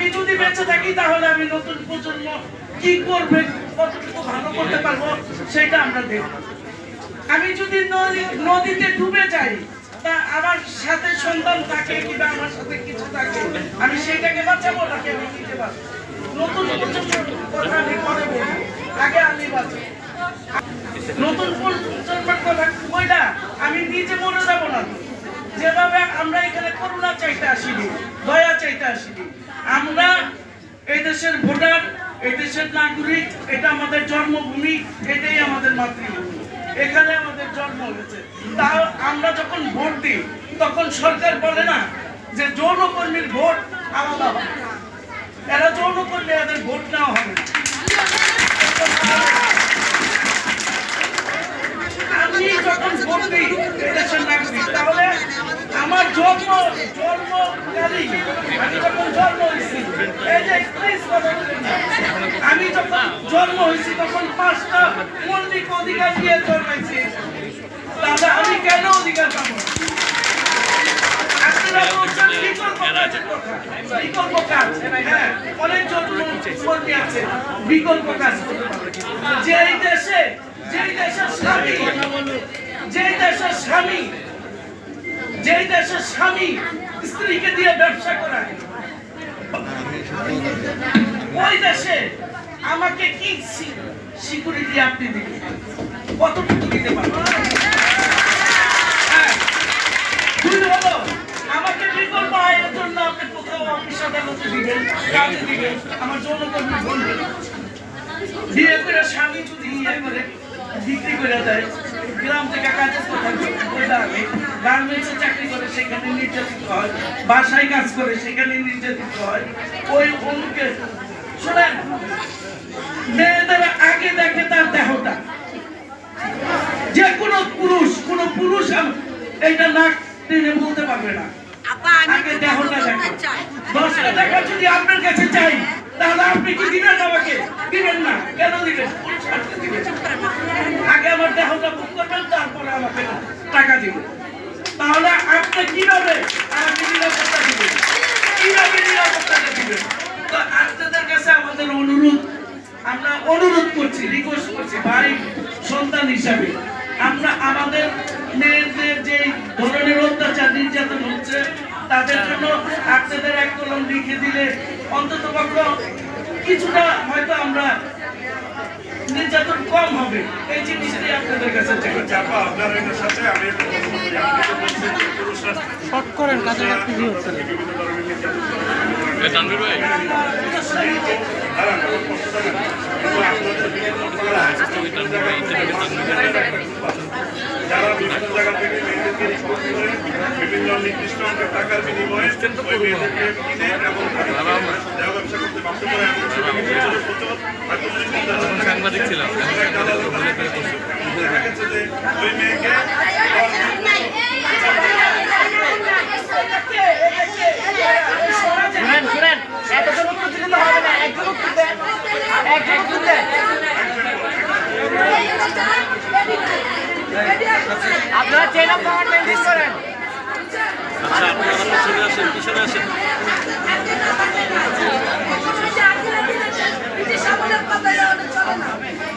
আমি যদি বেঁচে থাকি তাহলে আমি নতুন প্রজন্ম কি করবে, কতটুকু ভালো করতে পারব, সেটা আমরা দেখব। আমি যদি নদী- নদীতে ডুবে যাই, তা আমার সাথে সন্তান থাকে কিংবা আমার সাথে কিছু থাকে, আমি সেটাকে বাঁচাবো নাকি আমি নিজে বাঁচবো? নতুন প্রজন্মের কথা আমি পরে বলব। আগে আমি বাঁচবো। নতুন প্রজন্মের কথা কইটা আমি নিজে মরে যাব না। যেভাবে আমরা এখানে করুণা চাইতে আসিনি, দয়া চাইতে আসিনি দেশের ভোটার, এই দেশের নাগরিক, এটা আমাদের জন্মভূমি, এটাই আমাদের মাতৃভূমি। এখানে আমাদের জন্ম হয়েছে। তাও আমরা যখন ভোট দিই, তখন সরকার বলে না যে যৌনকর্মীর ভোট আলাদা হবে। এরা যৌনকর্মী, এদের ভোট নেওয়া হবে আমি যখন ভোট দিই এদেশের নাগরিক, তাহলে আমার জন্ম, জন্মকালীন আমি যখন জন্ম হয়েছি এই যে please কথা বলবেন না। আমি যখন জন্ম হয়েছি, তখন পাঁচটা মৌলিক অধিকার দিয়ে জন্মাইছি। তাহলে আমি কেন অধিকার পাবো? বিকল্প কাজ হ্যাঁ যেই দেশে, যেই দেশের যেই দেশের স্বামী, যেই দেশের স্বামী স্ত্রীকে দিয়ে ব্যবসা করায় ওই দেশে আমাকে কি সিকিউরিটি আপনি দিবেন? কতটুকু দিতে পারবেন? হ্যাঁ। আমাকে বিকল্প আয়ের জন্য আপনি কোথাও অফিস আদালতে দিবেন, কাজে দিবেন, আমার যৌনকর্মী বলবেন। বিয়ে করে স্বামী যদি ইয়ে করে, বিক্রি করে দেয়, গ্রাম থেকে কাজে কোথায় আগে গার্মেন্টসে চাকরি করে সেখানে নির্যাতিত হয় বাসায় কাজ করে সেখানে নির্যাতিত হয় ওই অনুকে শোনেন মেয়েদের আগে দেখে তার দেহটা। যে কোনো পুরুষ কোনো পুরুষ এইটা নাক টেনে বলতে পারবে না। আগে দেহটা কথা দেখো। বলতে চাই। দশটা টাকা যদি আপনার কাছে চাই তাহলে আপনি কি দিবেন আমাকে? দিবেন না। কেন দিবেন? দিবেন। আগে আমার দেহটা বুক করবেন তারপরে আমাকে টাকা দিবেন। তাহলে আপনি কীভাবে আমাকে নিরাপত্তা দিবেন কীভাবে নিরাপত্তাটা দিবেন তো আপনাদের কাছে আমাদের অনুরোধ, আমরা অনুরোধ করছি রিকোয়েস্ট করছি ভাই সন্তান হিসাবে। আমরা আমাদের মেয়েদের যে ধরনের অত্যাচার, নির্যাতন হচ্ছে, তাদের জন্য আপনাদের এক কলম লিখে দিলে অন্তত কিছুটা হয়তো আমরা নির্যাতন কম হবে। এই জিনিসটি আপনাদের কাছে চাই। চাপা আপনার সাথে আমি শর্ট করেন কাজে কাজে কি হচ্ছে বিভিন্ন নির্দিষ্ট অঙ্কের টাকার এবং সাংবাদিক ছিলাম।